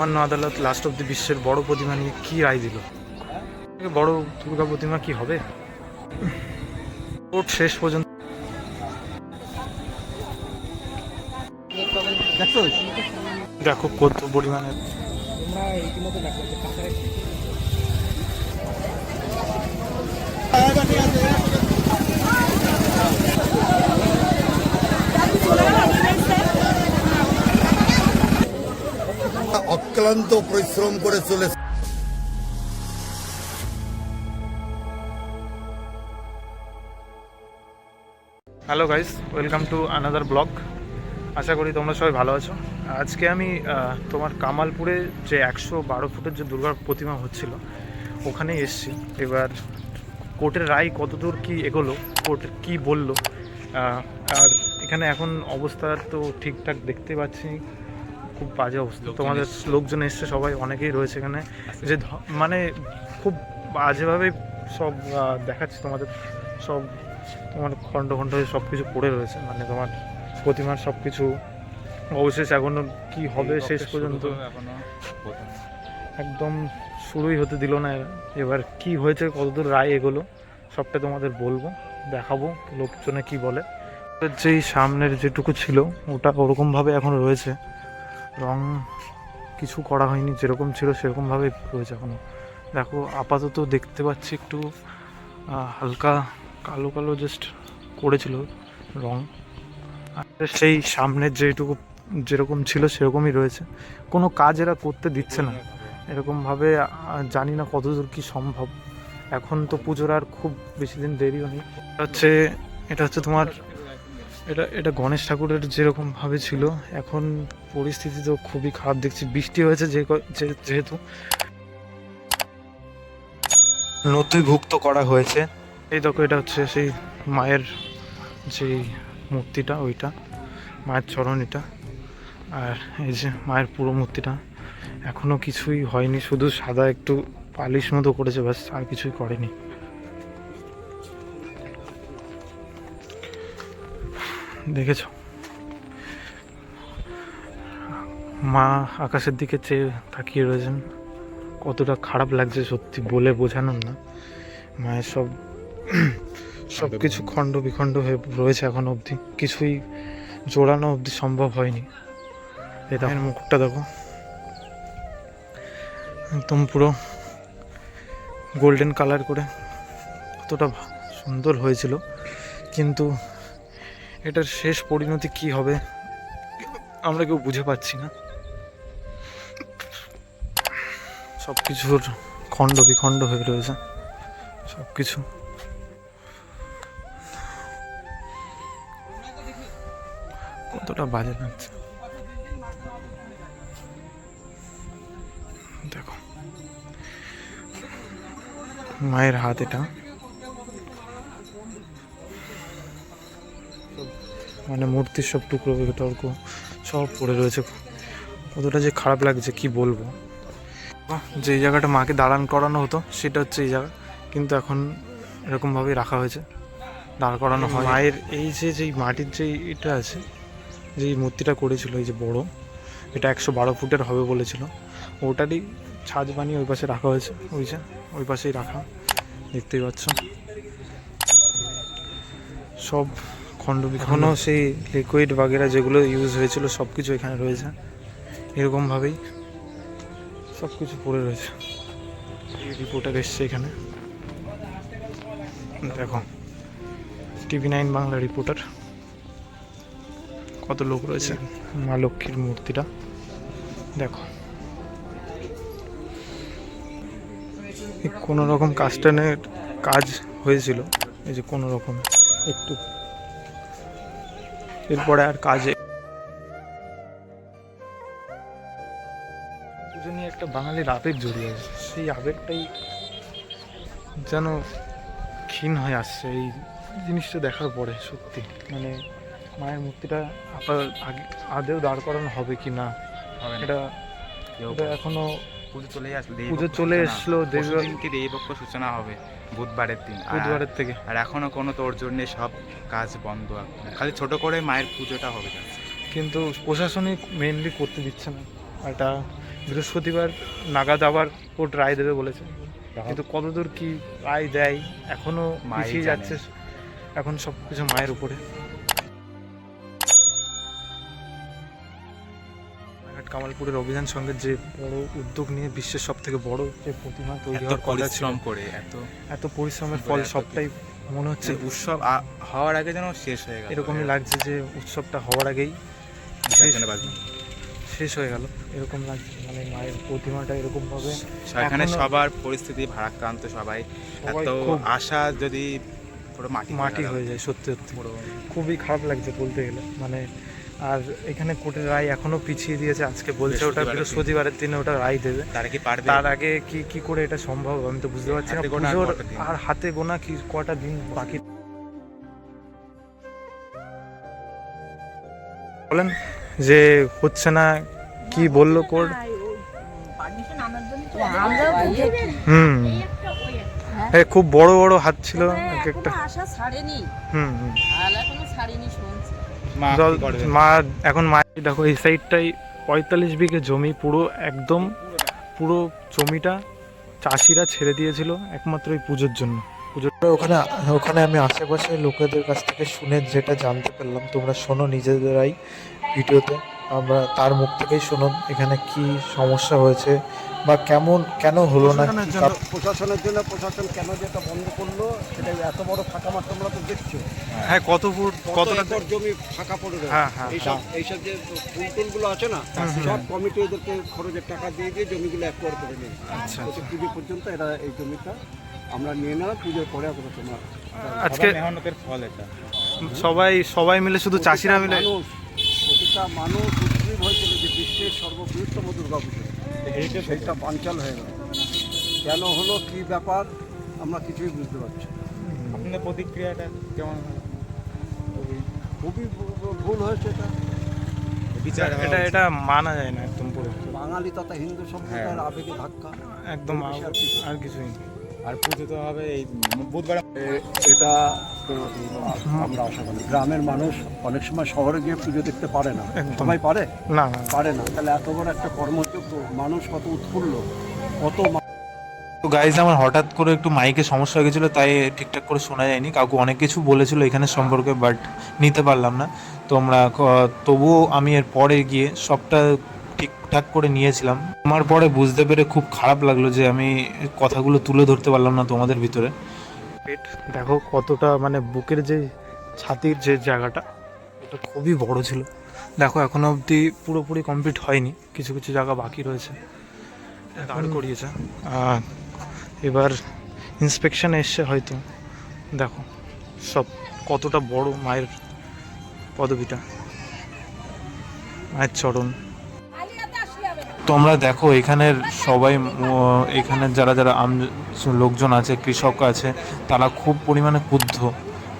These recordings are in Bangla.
মহামান্য আদালত লাস্ট অব দি বিশ্বের বড় প্রতিমা নিয়ে কি রায় দিল? বড় দুর্গা প্রতিমা কি হবে? শেষ পর্যন্ত দেখো কত পরিমাণে অক্লান্ত পরিশ্রম করে চলেছে। Hello guys welcome to another blog আশা করি তোমরা সবাই ভালো আছো। আজকে আমি তোমার কামালপুরে যে একশো বারো ফুটের যে দুর্গার প্রতিমা হচ্ছিল, ওখানেই এসছি। এবার কোর্টের রায় কতদূর কি এগোলো, কোর্ট কি বলল আর এখানে এখন অবস্থা তো ঠিকঠাক দেখতে পাচ্ছি। খুব বাজে অবস্থা। তোমাদের লোকজন এসছে সবাই অনেকেই রয়েছে এখানে। যে ধ- মানে খুব বাজেভাবে সব দেখাচ্ছে তোমাদের। সব তোমার খণ্ড খণ্ড হয়ে সব কিছু পড়ে রয়েছে। মানে তোমার প্রতিমার সব কিছু অবশেষ এখনও কি হবে শেষ পর্যন্ত। একদম শুরুই হতে দিল না। এবার কি হয়েছে কতদূর রায় এগোলো সবটা তোমাদের বলব। দেখাবো লোকজনে কি বলে। যেই সামনের যেটুকু ছিল ওটা ওরকমভাবে এখন রয়েছে। রং কিছু করা হয়নি, যেরকম ছিল সেরকমভাবে রয়েছে এখনও। দেখো, আপাতত দেখতে পাচ্ছি একটু হালকা কালো কালো জাস্ট করেছিল রং। সেই সামনের যেটুকু যেরকম ছিল সেরকমই রয়েছে। কোনো কাজ এরা করতে দিচ্ছে না। এরকমভাবে জানি না কতদূর কি সম্ভব। এখন তো পুজোর আর খুব বেশি দিন দেরিও নেই। হচ্ছে, এটা হচ্ছে তোমার এটা এটা গণেশ ঠাকুরের যেরকমভাবে ছিল এখন পরিস্থিতি তো খুবই খারাপ। দেখছি বৃষ্টি হয়েছে যেহেতু। নথিভুক্ত করা হয়েছে। এই দেখো এটা হচ্ছে সেই মায়ের যে মূর্তিটা ওইটা মায়ের চরণ এটা। আর এই যে মায়ের পুরো মূর্তিটা এখনও কিছুই হয়নি শুধু সাদা একটু পালিশ মতো করেছে ব্যাস আর কিছুই করেনি। দেখেছ? মা আকাশের দিকে চেয়ে তাকিয়ে রয়েছেন। কতটা খারাপ লাগছে সত্যি বলে বোঝানোর না। মায়ের সব সব কিছু খণ্ড বিখণ্ড হয়ে রয়েছে এখন অবধি। কিছুই জোড়ানো অবধি সম্ভব হয়নি। দেখো মুখটা দেখো। একদম পুরো গোল্ডেন কালার করে। কতটা সুন্দর হয়েছিল। কিন্তু এটার শেষ পরিণতি কি হবে? আমরা কেউ বুঝে পাচ্ছি না। সব কিছুর খণ্ড বিখণ্ড হয়ে রয়েছে। সব কিছু কতটা বাজে লাগছে। দেখো। মায়ের হাত এটা। মানে মূর্তির সব টুকরো টুকরো সব পড়ে রয়েছে। কতটা যে খারাপ লাগছে কি বলব? যে জায়গাটা মাকে দাঁড়ান করানো হতো সেটা হচ্ছে এই জায়গা। কিন্তু এখন এরকমভাবেই রাখা হয়েছে। দাঁড় করানো হয় মায়ের এই যে যেই মাটির যে এটা আছে যেই মূর্তিটা করেছিল এই যে বড় এটা একশো বারো ফুটের হবে বলেছিল। ওটারই ছাদ বানিয়ে ওই পাশে রাখা হয়েছে ওই যে ওই পাশেই রাখা। দেখতেই পাচ্ছ। সব খণ্ড বিখণ্ডও সেই লিকুইড বাগেরা যেগুলো ইউজ হয়েছিল সব কিছু এখানে রয়েছে। এরকমভাবেই সব কিছু পড়ে রয়েছে। রিপোর্টার এসছে এখানে। দেখো টিভি নাইন বাংলা রিপোর্টার কত লোক রয়েছে? মা লক্ষ্মীর মূর্তিটা। দেখো। কোনো রকম কাস্টানের কাজ হয়েছিল। এই যে কোনো রকম একটু এরপরে আর কাজে পুজো নিয়ে একটা বাঙালির আবেগ জড়িয়ে আছে। সেই আবেগটাই যেন ক্ষীণ হয়ে আসছে। এই জিনিসটা দেখার পরে সত্যি। মানে মায়ের মূর্তিটা আগে আদেও দাঁড় করানো হবে কি না? হবে না। এটা কেউ এটা এখনও পুজো চলে আসলো পুজো চলে দেবী- দিনকে দেবীপক্ষ সূচনা হবে বুধবারের দিন। বুধবারের থেকে। আর এখনও কোনো তোর জন্য সব কাজ বন্ধ খালি ছোট করে মায়ের পুজোটা হবে। কিন্তু প্রশাসনিক মেনলি করতে দিচ্ছে না। এটা বৃহস্পতিবার নাগাদ আবার কোর্ট রায় দেবে বলেছে। কিন্তু কতদূর কি রায় দেয় এখনও পিছিয়ে যাচ্ছে। এখন সব কিছু মায়ের উপরে। কামালপুরের অভিযান সঙ্গে যে বড় উদ্যোগ নিয়ে বিশ্বের সব থেকে বড় যে প্রতিমা তৈরি হওয়ার কথা ছিল পরিশ্রম করে এত এত পরিশ্রমের ফল সবটাই মনে হচ্ছে উৎসব হওয়ার আগে যেন শেষ হয়ে গেল এরকমই লাগছে যে উৎসবটা হওয়ার আগেই। শেষ হয়ে গেল এরকম লাগছে মানে মায়ের প্রতিমাটা এরকম ভাবে এখানে সবার পরিস্থিতি ভারাক্রান্ত সবাই এত আশা যদি পুরো মাটি মাটি হয়ে যায় সত্যি সত্যি। খুবই খারাপ লাগছে বলতে গেলে মানে আর এখানে কোর্টের রায় এখনও পিছিয়ে দিয়েছে। আজকে বলছে ওটা বৃহস্পতিবারের দিনে। ওটা রায় দেবে। তারা কি পারবে? তার আগে কি কি করে এটা সম্ভব আমি তো বুঝতে পারছি না। আর পুজোর আর হাতে গোনা কি কটা দিন বাকি? বলেন যে হচ্ছে না কি বলল কোর্ট হুম। এ, খুব বড় বড় হাত ছিল এক একটা। এখনও আশা ছাড়েনি। হুম হুম। জল মা এখন মা দেখো এই সাইডটাই পঁয়তাল্লিশ বিঘে জমি পুরো একদম পুরো জমিটা চাষিরা ছেড়ে দিয়েছিল একমাত্র এই পুজোর জন্য। পুজোর ওখানে ওখানে আমি আশেপাশে লোকেদের কাছ থেকে শুনে যেটা জানতে পারলাম তোমরা শোনো নিজেদেরাই ভিডিওতে। আমরা তার মুখ থেকেই শোনো এখানে কি সমস্যা হয়েছে বা কেমন কেন হলো না প্রশাসনের জন্য প্রশাসন কেন যেটা বন্ধ করল সেটা এত বড় ফাঁকা মাঠ তোমরা তো দেখছ। হ্যাঁ কত ফুট কত কতটা একর জমি ফাঁকা পড়ে রয়েছে। হ্যাঁ, হ্যাঁ, এইসব এইসব যে ফুল টুলগুলো আছে না সব কমিটি ওদেরকে খরচের টাকা দিয়ে দিয়ে জমিগুলো একবার করে নিয়ে আচ্ছা বলছে পুজো পর্যন্ত এরা এই জমিটা আমরা নিয়ে নেওয়া পুজোর পরে তোমার আজকে মেহনতের ফল এটা। সবাই সবাই মিলে শুধু চাষিরা মিলে প্রতিটা মানুষ উদ্গ্রীব হয়েছিল যে বিশ্বের সর্ববৃহত্তম দুর্গা পুজো সেইটা বাঞ্চাল হয়ে গেল। কেন হলো কি ব্যাপার আমরা কিছুই বুঝতে পারছি না। আপনাদের প্রতিক্রিয়াটা কেমন খুবই ভুল হয়েছে এটা। বিচার এটা এটা মানা যায় না একদম পুরো। বাঙালি তথা হিন্দু সম্প্রদায়ের হ্যাঁ। আবেগে ধাক্কা। একদম আর- আর কিছুই আর পুজো তো হবে এই বুধবার। এটা তো আমরা আশা করি। গ্রামের মানুষ অনেক সময় শহরে গিয়ে পুজো দেখতে পারে না। সবাই পারে? না পারে না। তাহলে এত বড় একটা কর্মযোগ্য মানুষ কত উৎফুল্ল কত তো গাইজ আমার হঠাৎ করে একটু মাইকে সমস্যা হয়ে গেছিল তাই ঠিকঠাক করে শোনা যায়নি। কাকু অনেক কিছু বলেছিল এখানে সম্পর্কে বাট নিতে পারলাম না। তোমরা ক- তবুও আমি এর পরে গিয়ে সবটা ঠিকঠাক করে নিয়েছিলাম। আমার পরে বুঝতে পেরে খুব খারাপ লাগল যে আমি কথাগুলো তুলে ধরতে পারলাম না তোমাদের ভিতরে। পেট দেখো কতটা মানে বুকের যে ছাতির যে জায়গাটা ওটা খুবই বড় ছিল। দেখো এখনও অবধি পুরোপুরি কমপ্লিট হয়নি। কিছু কিছু জায়গা বাকি রয়েছে। দাঁড় করিয়েছে। এবার ইন্সপেকশন এসছে হয়তো। দেখো সব কতটা বড় মায়ের পদবিটা। মায়ের চরণ। তোমরা দেখো এখানের সবাই এখানের যারা যারা আম- লোকজন আছে কৃষক আছে তারা খুব পরিমাণে ক্ষুব্ধ।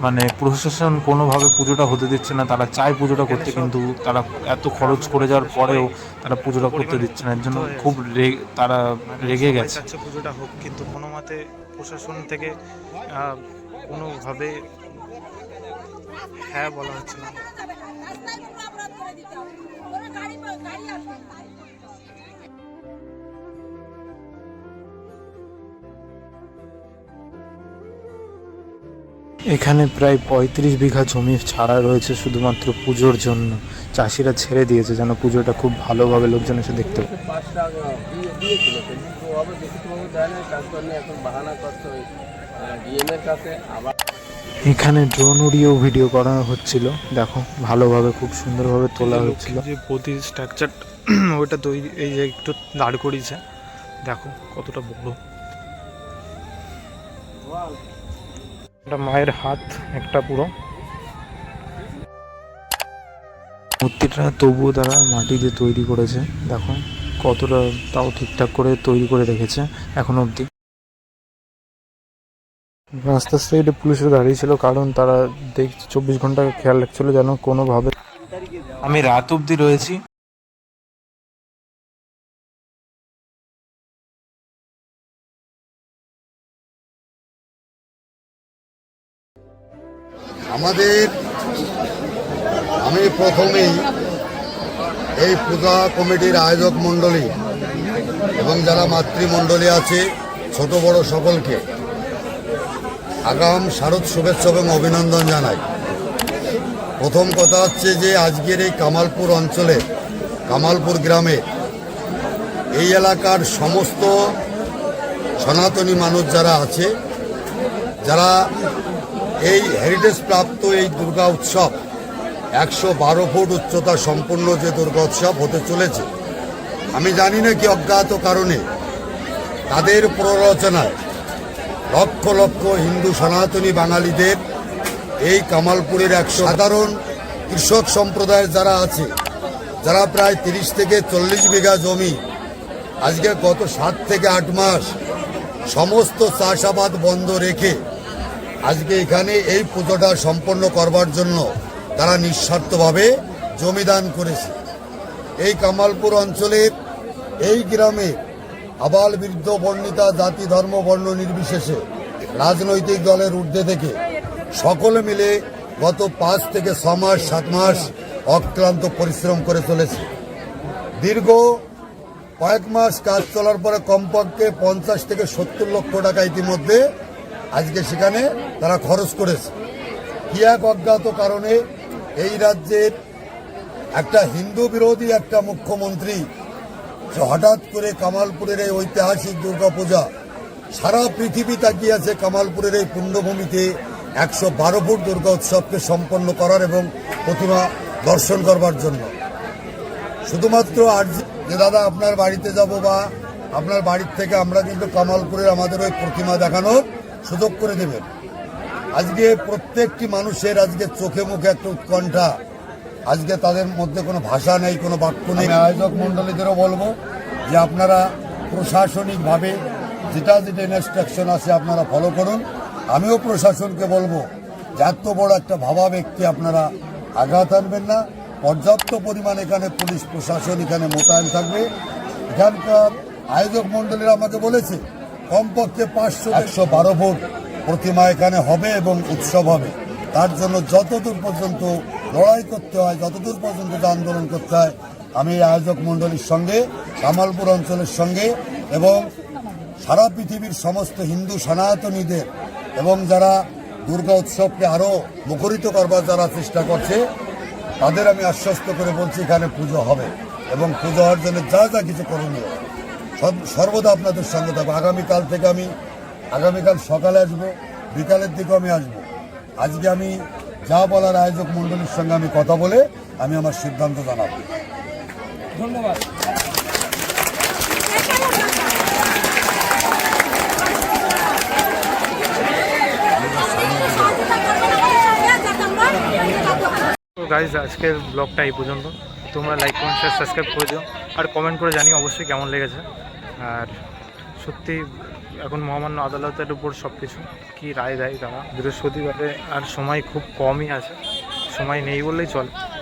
মানে প্রশাসন কোনোভাবে পুজোটা হতে দিচ্ছে না তারা চায় পুজোটা করতে কিন্তু তারা এত খরচ করে যাওয়ার পরেও তারা পুজোটা করতে দিচ্ছে না এর জন্য খুব তারা রেগে গেছে। পুজোটা হোক কিন্তু কোনো মতে প্রশাসন থেকে কোনোভাবে হ্যাঁ বলা হচ্ছে না। এখানে প্রায় পঁয়ত্রিশ বিঘা জমি ছাড়া রয়েছে শুধুমাত্র পুজোর জন্য। চাষিরা ছেড়ে দিয়েছে যেন পুজোটা খুব ভালোভাবে লোকজন এসে দেখতে এখানে ড্রোন উড়িয়েও ভিডিও করা হচ্ছিল। দেখো ভালোভাবে খুব সুন্দরভাবে তোলা হচ্ছিল। যে প্রতি স্ট্রাকচার ওইটা তৈরি এই যে একটু দাঁড় করিয়েছে। দেখো কতটা বড়। এটা মায়ের হাত, একটা পুরো। মূর্তিটা তবুও তারা মাটি দিয়ে তৈরি করেছে। দেখো, কতটা তাও ঠিকঠাক করে তৈরি করে রেখেছে এখন অবধি। রাস্তার সাইডে পুলিশরা দাঁড়িয়ে ছিল, কারণ তারা দেখ, চব্বিশ ঘণ্টা খেয়াল রাখছিল যেন কোনোভাবে আমি রাত অবধি রয়েছি। আমাদের, আমি প্রথমেই এই পূজা কমিটির আয়োজক মণ্ডলী এবং যারা মাতৃমণ্ডলী আছে, ছোট বড় সকলকে আগাম শারদ শুভেচ্ছা এবং অভিনন্দন জানাই। প্রথম কথা হচ্ছে যে আজকের এই কামালপুর অঞ্চলে, কামালপুর গ্রামে এই এলাকার সমস্ত সনাতনী মানুষ যারা আছে, যারা এই হেরিটেজ প্রাপ্ত এই দুর্গা উৎসব একশো বারো ফুট উচ্চতা সম্পূর্ণ যে দুর্গা উৎসব হতে চলেছে। আমি জানি না কি অজ্ঞাত কারণে। তাদের প্ররোচনায় লক্ষ লক্ষ হিন্দু সনাতনী বাঙালিদের এই কামালপুরের এক সাধারণ কৃষক সম্প্রদায়ের যারা আছে, যারা প্রায় তিরিশ থেকে চল্লিশ বিঘা জমি, আজকে গত সাত থেকে আট মাস সমস্ত চাষাবাদ বন্ধ রেখে আজকে এখানে এই পুজোটা সম্পন্ন করবার জন্য তারা নিঃস্বার্থভাবে জমিদান করেছে। এই কামালপুর অঞ্চলের এই গ্রামে আবাল বৃদ্ধ বর্ণিতা জাতি ধর্ম বর্ণ নির্বিশেষে রাজনৈতিক দলের ঊর্ধ্বে থেকে সকলে মিলে গত পাঁচ থেকে ছ মাস, সাত মাস অক্লান্ত পরিশ্রম করে চলেছে। দীর্ঘ কয়েক মাস কাজ চলার পরে কমপক্ষে পঞ্চাশ থেকে সত্তর লক্ষ টাকা ইতিমধ্যে আজকে সেখানে তারা খরচ করেছে। কি এক অজ্ঞাত কারণে এই রাজ্যের একটা হিন্দু বিরোধী একটা মুখ্যমন্ত্রী হঠাৎ করে কামালপুরের এই ঐতিহাসিক দুর্গাপূজা সারা পৃথিবী তাকিয়ে আছে কামালপুরের এই পুণ্যভূমিতে একশো বারো ফুট দুর্গা উৎসবকে সম্পন্ন করার এবং প্রতিমা দর্শন করবার জন্য। শুধুমাত্র আর যে দাদা, আপনার বাড়িতে যাব বা আপনার বাড়ির থেকে আমরা কিন্তু কামালপুরের আমাদের ওই প্রতিমা দেখানোর সুযোগ করে দেবেন। আজকে প্রত্যেকটি মানুষের আজকে চোখে মুখে একটা উৎকণ্ঠা। আজকে তাদের মধ্যে কোনো ভাষা নেই, কোনো বাক্য নেই। আয়োজক মণ্ডলীদেরও বলব যে আপনারা প্রশাসনিকভাবে যেটা যেটা ইনস্ট্রাকশন আছে আপনারা ফলো করুন। আমিও প্রশাসনকে বলব যে এত বড় একটা ভাবা ব্যক্তি আপনারা আঘাত আনবেন না। পর্যাপ্ত পরিমাণ এখানে পুলিশ প্রশাসন এখানে মোতায়েন থাকবে। এখানকার আয়োজক মণ্ডলীরা আমাকে বলেছে কমপক্ষে পাঁচশো একশো বারো ফুট প্রতিমা এখানে হবে এবং উৎসব হবে। তার জন্য যতদূর পর্যন্ত লড়াই করতে হয়, যতদূর পর্যন্ত আন্দোলন করতে হয়, আমি আয়োজক মণ্ডলীর সঙ্গে কামালপুর অঞ্চলের সঙ্গে এবং সারা পৃথিবীর সমস্ত হিন্দু সনাতনীদের এবং যারা দুর্গা উৎসবকে আরও মুখরিত করবার যারা চেষ্টা করছে, তাদের আমি আশ্বস্ত করে বলছি এখানে পুজো হবে এবং পুজো হওয়ার জন্য যা যা কিছু করণীয়। সব- সর্বদা আপনাদের সঙ্গে থাকব। আগামীকাল থেকে আমি আগামীকাল সকালে আসব বিকালের দিকেও আমি আসব। আজকে আমি যা বলার আয়োজক মণ্ডলীর সঙ্গে আমি কথা বলে আমি আমার সিদ্ধান্ত জানাব। তো গাইজ আজকের ব্লগটা এই পর্যন্ত। তোমরা লাইক কমেন্ট শেয়ার সাবস্ক্রাইব করে দিও। আর কমেন্ট করে জানিও অবশ্যই কেমন লেগেছে। আর সত্যি এখন মহামান্য আদালতের উপর সব কিছু কী রায় দেয় তারা? বৃহস্পতিবারে আর সময় খুব কমই আছে। সময় নেই বললেই চলে।